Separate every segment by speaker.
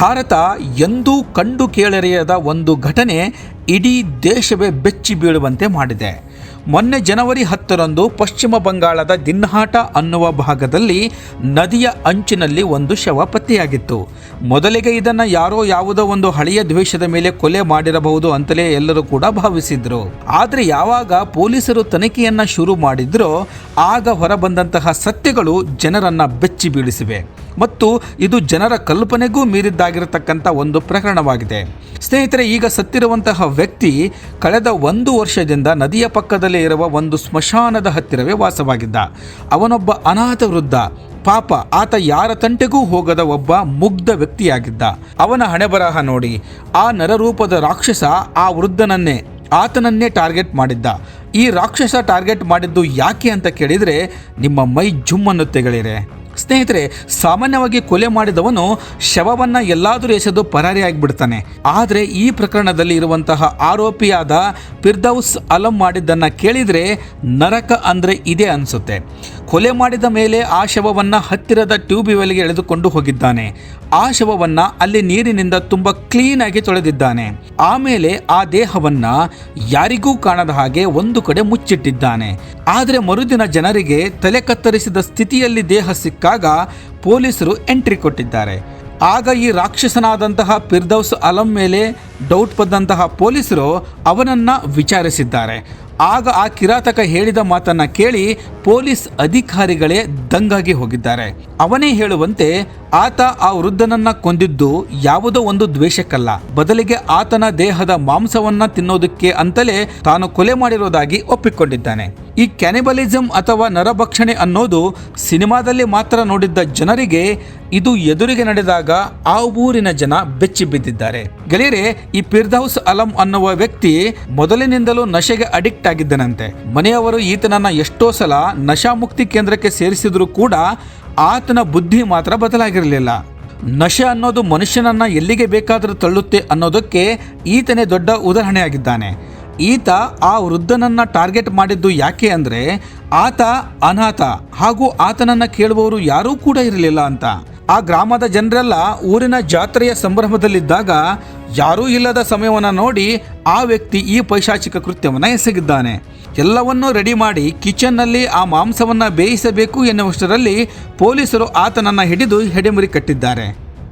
Speaker 1: ಭಾರತ ಎಂದೂ ಕಂಡು ಕೇಳರಿಯದ ಒಂದು ಘಟನೆ ಇಡೀ ದೇಶವೇ ಬೆಚ್ಚಿ ಬೀಳುವಂತೆ ಮಾಡಿದೆ. ಮೊನ್ನೆ ಜನವರಿ ಹತ್ತರಂದು ಪಶ್ಚಿಮ ಬಂಗಾಳದ ದಿನ್ಹಾಟ ಅನ್ನುವ ಭಾಗದಲ್ಲಿ ನದಿಯ ಅಂಚಿನಲ್ಲಿ ಒಂದು ಶವ ಪತ್ತೆಯಾಗಿತ್ತು. ಮೊದಲಿಗೆ ಇದನ್ನು ಯಾರೋ ಯಾವುದೋ ಒಂದು ಹಳೆಯ ದ್ವೇಷದ ಮೇಲೆ ಕೊಲೆ ಮಾಡಿರಬಹುದು ಅಂತಲೇ ಎಲ್ಲರೂ ಕೂಡ ಭಾವಿಸಿದ್ರು. ಆದರೆ ಯಾವಾಗ ಪೊಲೀಸರು ತನಿಖೆಯನ್ನ ಶುರು ಮಾಡಿದ್ರೋ ಆಗ ಹೊರಬಂದಂತಹ ಸತ್ಯಗಳು ಜನರನ್ನ ಬೆಚ್ಚಿ ಬೀಳಿಸಿವೆ. ಮತ್ತು ಇದು ಜನರ ಕಲ್ಪನೆಗೂ ಮೀರಿದ್ದಾಗಿರತಕ್ಕಂಥ ಒಂದು ಪ್ರಕರಣವಾಗಿದೆ. ಸ್ನೇಹಿತರೆ, ಈಗ ಸತ್ತಿರುವಂತಹ ವ್ಯಕ್ತಿ ಕಳೆದ ಒಂದು ವರ್ಷದಿಂದ ನದಿಯ ಪಕ್ಕದಲ್ಲೇ ಇರುವ ಒಂದು ಸ್ಮಶಾನದ ಹತ್ತಿರವೇ ವಾಸವಾಗಿದ್ದ. ಅವನೊಬ್ಬ ಅನಾಥ ವೃದ್ಧ, ಪಾಪ, ಆತ ಯಾರ ತಂಟೆಗೂ ಹೋಗದ ಒಬ್ಬ ಮುಗ್ಧ ವ್ಯಕ್ತಿಯಾಗಿದ್ದ. ಅವನ ಹಣೆಬರಹ ನೋಡಿ, ಆ ನರರೂಪದ ರಾಕ್ಷಸ ಆ ವೃದ್ಧನನ್ನೇ, ಆತನನ್ನೇ ಟಾರ್ಗೆಟ್ ಮಾಡಿದ್ದ. ಈ ರಾಕ್ಷಸ ಟಾರ್ಗೆಟ್ ಮಾಡಿದ್ದು ಯಾಕೆ ಅಂತ ಕೇಳಿದರೆ, ನಿಮ್ಮ ಮೈ ಜುಮ್ಮನ್ನು ಗೆಳೆಯರೆ ಸ್ನೇಹಿತರೆ, ಸಾಮಾನ್ಯವಾಗಿ ಕೊಲೆ ಮಾಡಿದವನು ಶವವನ್ನ ಎಲ್ಲಾದರೂ ಎಸೆದು ಪರಾರಿಯಾಗಿಬಿಡ್ತಾನೆ ಆದರೆ ಈ ಪ್ರಕರಣದಲ್ಲಿ ಇರುವಂತಹ ಆರೋಪಿಯಾದ ಪಿರ್ದೌಸ್ ಅಲಂ ಮಾಡಿದ್ದನ್ನು ಕೇಳಿದರೆ ನರಕ ಅಂದರೆ ಇದೆ ಅನಿಸುತ್ತೆ. ಕೊಲೆ ಮಾಡಿದ ಮೇಲೆ ಆ ಶವವನ್ನು ಹತ್ತಿರದ ಟ್ಯೂಬ್ವೆಲ್ಗೆ ಎಳೆದುಕೊಂಡು ಹೋಗಿದ್ದಾನೆ. ಆ ಶವವನ್ನು ಅಲ್ಲಿ ನೀರಿನಿಂದ ತುಂಬ ಕ್ಲೀನ್ ಆಗಿ ತೊಳೆದಿದ್ದಾನೆ. ಆಮೇಲೆ ಆ ದೇಹವನ್ನ ಯಾರಿಗೂ ಕಾಣದ ಹಾಗೆ ಒಂದು ಕಡೆ ಮುಚ್ಚಿಟ್ಟಿದ್ದಾನೆ. ಆದರೆ ಮರುದಿನ ಜನರಿಗೆ ತಲೆ ಕತ್ತರಿಸಿದ ಸ್ಥಿತಿಯಲ್ಲಿ ದೇಹ ಸಿಕ್ಕಾಗ ಪೊಲೀಸರು ಎಂಟ್ರಿ ಕೊಟ್ಟಿದ್ದಾರೆ. ಆಗ ಈ ರಾಕ್ಷಸನಾದಂತಹ ಪಿರ್ದೌಸ್ ಅಲಂ ಮೇಲೆ ಡೌಟ್ ಬಂದಂತಹ ಪೊಲೀಸರು ಅವನನ್ನು ವಿಚಾರಿಸಿದ್ದಾರೆ. ಆಗ ಆ ಕಿರಾತಕ ಹೇಳಿದ ಮಾತನ್ನ ಕೇಳಿ ಪೊಲೀಸ್ ಅಧಿಕಾರಿಗಳೇ ದಂಗಾಗಿ ಹೋಗಿದ್ದಾರೆ. ಅವನೇ ಹೇಳುವಂತೆ ಆತ ಆ ವೃದ್ಧನನ್ನ ಕೊಂದಿದ್ದು ಯಾವುದೋ ಒಂದು ದ್ವೇಷಕ್ಕಲ್ಲ. ಬದಲಿಗೆ ಆತನ ದೇಹದ ಮಾಂಸವನ್ನ ತಿನ್ನೋದಕ್ಕೆ ಅಂತಲೇ ತಾನು ಕೊಲೆ ಮಾಡಿರೋದಾಗಿ ಒಪ್ಪಿಕೊಂಡಿದ್ದಾನೆ. ಈ ಕ್ಯಾನಿಬಲಿಸಮ್ ಅಥವಾ ನರಭಕ್ಷಣೆ ಅನ್ನೋದು ಸಿನಿಮಾದಲ್ಲಿ ಮಾತ್ರ ನೋಡಿದ್ದ ಜನರಿಗೆ ಇದು ಎದುರಿಗೆ ನಡೆದಾಗ ಆ ಊರಿನ ಜನ ಬೆಚ್ಚಿ ಬಿದ್ದಿದ್ದಾರೆ. ಗೆಳೆಯರೆ, ಈ ಪಿರ್ದೌಸ್ ಅಲಂ ಅನ್ನುವ ವ್ಯಕ್ತಿ ಮೊದಲಿನಿಂದಲೂ ನಶೆಗೆ ಅಡಿಕ್ಟ್ ಆಗಿದ್ದನಂತೆ. ಮನೆಯವರು ಈತನನ್ನ ಎಷ್ಟೋ ಸಲ ನಶಾಮುಕ್ತಿ ಕೇಂದ್ರಕ್ಕೆ ಸೇರಿಸಿದ್ರು ಕೂಡ ಆತನ ಬುದ್ಧಿ ಮಾತ್ರ ಬದಲಾಗಿರಲಿಲ್ಲ. ನಶೆ ಅನ್ನೋದು ಮನುಷ್ಯನನ್ನ ಎಲ್ಲಿಗೆ ಬೇಕಾದರೂ ತಳ್ಳುತ್ತೆ ಅನ್ನೋದಕ್ಕೆ ಈತನೇ ದೊಡ್ಡ ಉದಾಹರಣೆಯಾಗಿದ್ದಾನೆ. ಈತ ಆ ವೃದ್ಧನನ್ನ ಟಾರ್ಗೆಟ್ ಮಾಡಿದ್ದು ಯಾಕೆ ಅಂದರೆ ಆತ ಅನಾಥ ಹಾಗೂ ಆತನನ್ನ ಕೇಳುವವರು ಯಾರೂ ಕೂಡ ಇರಲಿಲ್ಲ ಅಂತ. ಆ ಗ್ರಾಮದ ಜನರೆಲ್ಲ ಊರಿನ ಜಾತ್ರೆಯ ಸಂಭ್ರಮದಲ್ಲಿದ್ದಾಗ ಯಾರೂ ಇಲ್ಲದ ಸಮಯವನ್ನು ನೋಡಿ ಆ ವ್ಯಕ್ತಿ ಈ ಪೈಶಾಚಿಕ ಕೃತ್ಯವನ್ನು ಎಸಗಿದ್ದಾನೆ. ಎಲ್ಲವನ್ನೂ ರೆಡಿ ಮಾಡಿ ಕಿಚನ್ನಲ್ಲಿ ಆ ಮಾಂಸವನ್ನು ಬೇಯಿಸಬೇಕು ಎನ್ನುವಷ್ಟರಲ್ಲಿ ಪೊಲೀಸರು ಆತನನ್ನು ಹಿಡಿದು ಹೆಡೆಮುರಿ ಕಟ್ಟಿದ್ದಾರೆ.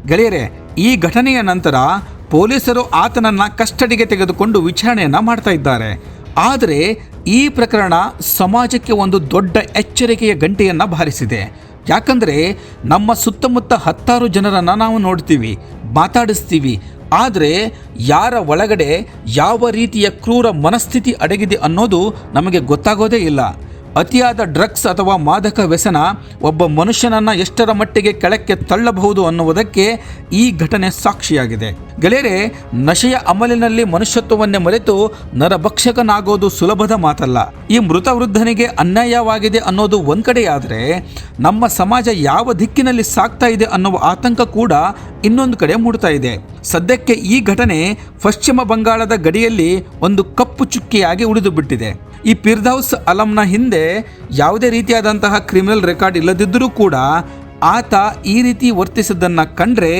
Speaker 1: ಗೆಳೆಯರೆ, ಈ ಘಟನೆಯ ನಂತರ ಪೊಲೀಸರು ಆತನನ್ನ ಕಸ್ಟಡಿಗೆ ತೆಗೆದುಕೊಂಡು ವಿಚಾರಣೆಯನ್ನು ಮಾಡ್ತಾ ಇದ್ದಾರೆ. ಆದರೆ ಈ ಪ್ರಕರಣ ಸಮಾಜಕ್ಕೆ ಒಂದು ದೊಡ್ಡ ಎಚ್ಚರಿಕೆಯ ಗಂಟೆಯನ್ನ ಬಾರಿಸಿದೆ. ಯಾಕಂದ್ರೆ ನಮ್ಮ ಸುತ್ತಮುತ್ತ ಹತ್ತಾರು ಜನರನ್ನ ನಾವು ನೋಡ್ತೀವಿ, ಮಾತಾಡಿಸ್ತೀವಿ. ಆದರೆ ಯಾರ ಒಳಗಡೆ ಯಾವ ರೀತಿಯ ಕ್ರೂರ ಮನಸ್ಥಿತಿ ಅಡಗಿದೆ ಅನ್ನೋದು ನಮಗೆ ಗೊತ್ತಾಗೋದೇ ಇಲ್ಲ. ಅತಿಯಾದ ಡ್ರಗ್ಸ್ ಅಥವಾ ಮಾದಕ ವ್ಯಸನ ಒಬ್ಬ ಮನುಷ್ಯನನ್ನ ಎಷ್ಟರ ಮಟ್ಟಿಗೆ ಕೆಳಕ್ಕೆ ತಳ್ಳಬಹುದು ಅನ್ನುವುದಕ್ಕೆ ಈ ಘಟನೆ ಸಾಕ್ಷಿಯಾಗಿದೆ. ಗೆಳೆಯರೆ, ನಶೆಯ ಅಮಲಿನಲ್ಲಿ ಮನುಷ್ಯತ್ವವನ್ನೇ ಮರೆತು ನರಭಕ್ಷಕನಾಗೋದು ಸುಲಭದ ಮಾತಲ್ಲ. ಈ ಮೃತ ವೃದ್ಧನಿಗೆ ಅನ್ಯಾಯವಾಗಿದೆ ಅನ್ನೋದು ಒಂದು ಕಡೆಯಾದರೆ ನಮ್ಮ ಸಮಾಜ ಯಾವ ದಿಕ್ಕಿನಲ್ಲಿ ಸಾಗ್ತಾ ಇದೆ ಅನ್ನುವ ಆತಂಕ ಕೂಡ ಇನ್ನೊಂದು ಕಡೆ ಮೂಡ್ತಾ ಇದೆ. ಸದ್ಯಕ್ಕೆ ಈ ಘಟನೆ ಪಶ್ಚಿಮ ಬಂಗಾಳದ ಗಡಿಯಲ್ಲಿ ಒಂದು ಕಪ್ಪು ಚುಕ್ಕಿಯಾಗಿ ಉಳಿದು ಬಿಟ್ಟಿದೆ. ಈ ಪಿರ್ದೌಸ್ ಅಲಂನ ಹಿಂದೆ ಯಾವುದೇ ರೀತಿಯಾದಂತಹ ಕ್ರಿಮಿನಲ್ ರೆಕಾರ್ಡ್ ಇಲ್ಲದಿದ್ದರೂ ಕೂಡ ಆತ ಈ ರೀತಿ ವರ್ತಿಸಿದ್ದನ್ನು ಕಂಡ್ರೆ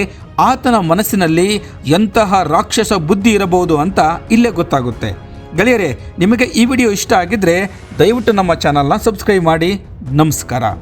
Speaker 1: ಆತನ ಮನಸ್ಸಿನಲ್ಲಿ ಎಂತಹ ರಾಕ್ಷಸ ಬುದ್ಧಿ ಇರಬಹುದು ಅಂತ ಇಲ್ಲೇ ಗೊತ್ತಾಗುತ್ತೆ. ಗೆಳೆಯರೇ ನಿಮಗೆ ಈ ವಿಡಿಯೋ ಇಷ್ಟ ಆಗಿದ್ದರೆ ದಯವಿಟ್ಟು ನಮ್ಮ ಚಾನಲ್ನ ಸಬ್ಸ್ಕ್ರೈಬ್ ಮಾಡಿ. ನಮಸ್ಕಾರ.